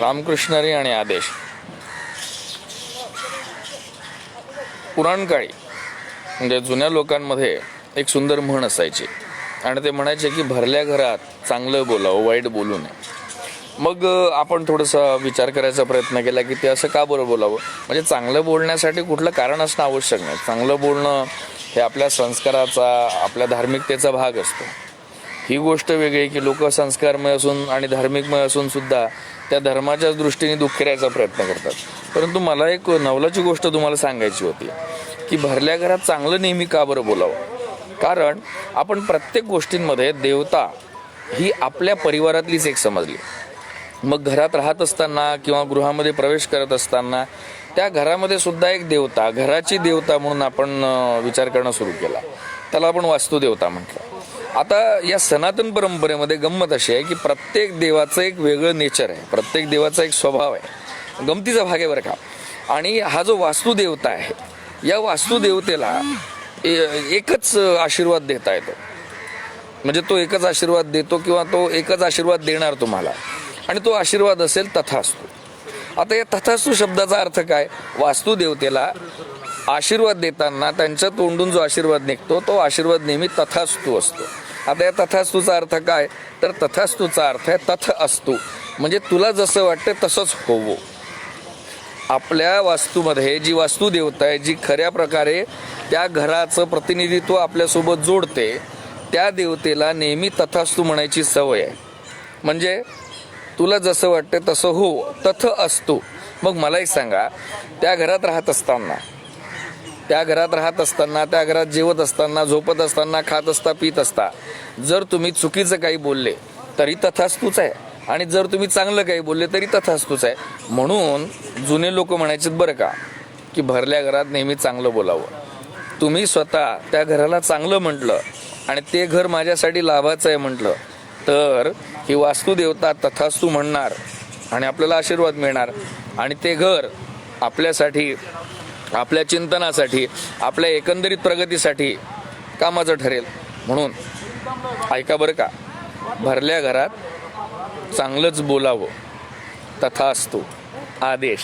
रामकृष्णरी आणि आदेश. पुराणकाळी म्हणजे जुन्या लोकांमध्ये एक सुंदर म्हण असायची. आणि ते म्हणायचे की भरल्या घरात चांगलं बोलावं वाईट बोलू नये. मग आपण थोडासा विचार करायचा प्रयत्न केला की ते असं का बरं बोलावं? म्हणजे चांगलं बोलण्यासाठी कुठलं कारण असणं आवश्यक नाही. चांगलं बोलणं हे आपल्या संस्काराचा आपल्या धार्मिकतेचा भाग असतो. ही गोष्ट वेगळी की लोक संस्कारमय असून आणि धार्मिकमय असून सुद्धा त्या धर्माच्याच दृष्टीने दुःखिरायचा प्रयत्न करतात. परंतु मला एक नवलाची गोष्ट तुम्हाला सांगायची होती की भरल्या घरात चांगलं नेहमी का बरं बोलावं? कारण आपण प्रत्येक गोष्टींमध्ये देवता ही आपल्या परिवारातलीच एक समजली. मग घरात राहत असताना किंवा गृहामध्ये प्रवेश करत असताना त्या घरामध्ये सुद्धा एक देवता घराची देवता म्हणून आपण विचार करणं सुरू केला. त्याला आपण वास्तुदेवता म्हटलं. आता या सनातन परंपरेमध्ये गंमत अशी आहे की प्रत्येक देवाचं एक वेगळं नेचर आहे. प्रत्येक देवाचा एक स्वभाव आहे. गमतीचा भाग आहे बरं का. आणि हा जो वास्तुदेवता आहे या वास्तुदेवतेला ए- एकच आशीर्वाद देता येतो. म्हणजे तो एकच आशीर्वाद देतो किंवा तो एकच आशीर्वाद देणार तुम्हाला. आणि तो आशीर्वाद असेल तथास्तू. आता या तथास्तू शब्दाचा अर्थ काय? वास्तुदेवतेला आशीर्वाद देताना त्यांच्या तोंडून जो आशीर्वाद निघतो तो आशीर्वाद नेहमी तथास्तू असतो. आता या तथास्तूचा अर्थ काय? तर तथास्तूचा अर्थ आहे तथ असतो. म्हणजे तुला जसं वाटतं तसंच होवो. आपल्या वास्तूमध्ये जी वास्तुदेवता आहे जी खऱ्या प्रकारे त्या घराचं प्रतिनिधित्व आपल्यासोबत जोडते त्या देवतेला नेहमी तथास्तू म्हणायची सवय आहे. म्हणजे तुला जसं वाटतं तसं हो तथ असतो. मग मला एक सांगा त्या घरात राहत असताना त्या घरात राहत असताना त्या घरात जेवत असताना झोपत असताना खात असता पित असता जर तुम्ही चुकीचं काही बोलले तरी तथास्तूच आहे. आणि जर तुम्ही चांगलं काही बोलले तरी तथास्तूच आहे. म्हणून जुने लोक म्हणायचे बरं का की भरल्या घरात नेहमी चांगलं बोलावं. तुम्ही स्वतः त्या घराला चांगलं म्हटलं आणि ते घर माझ्यासाठी लाभाचं आहे म्हटलं तर ही वास्तुदेवता तथास्तू म्हणणार आणि आपल्याला आशीर्वाद मिळणार आणि ते घर आपल्यासाठी आपल्या चिंतनासाठी आपल्या एकंदरीत प्रगतीसाठी कामाचं ठरेल. म्हणून ऐका बरं का. भरल्या घरात चांगलंच बोलावं. तथा असतो. आदेश.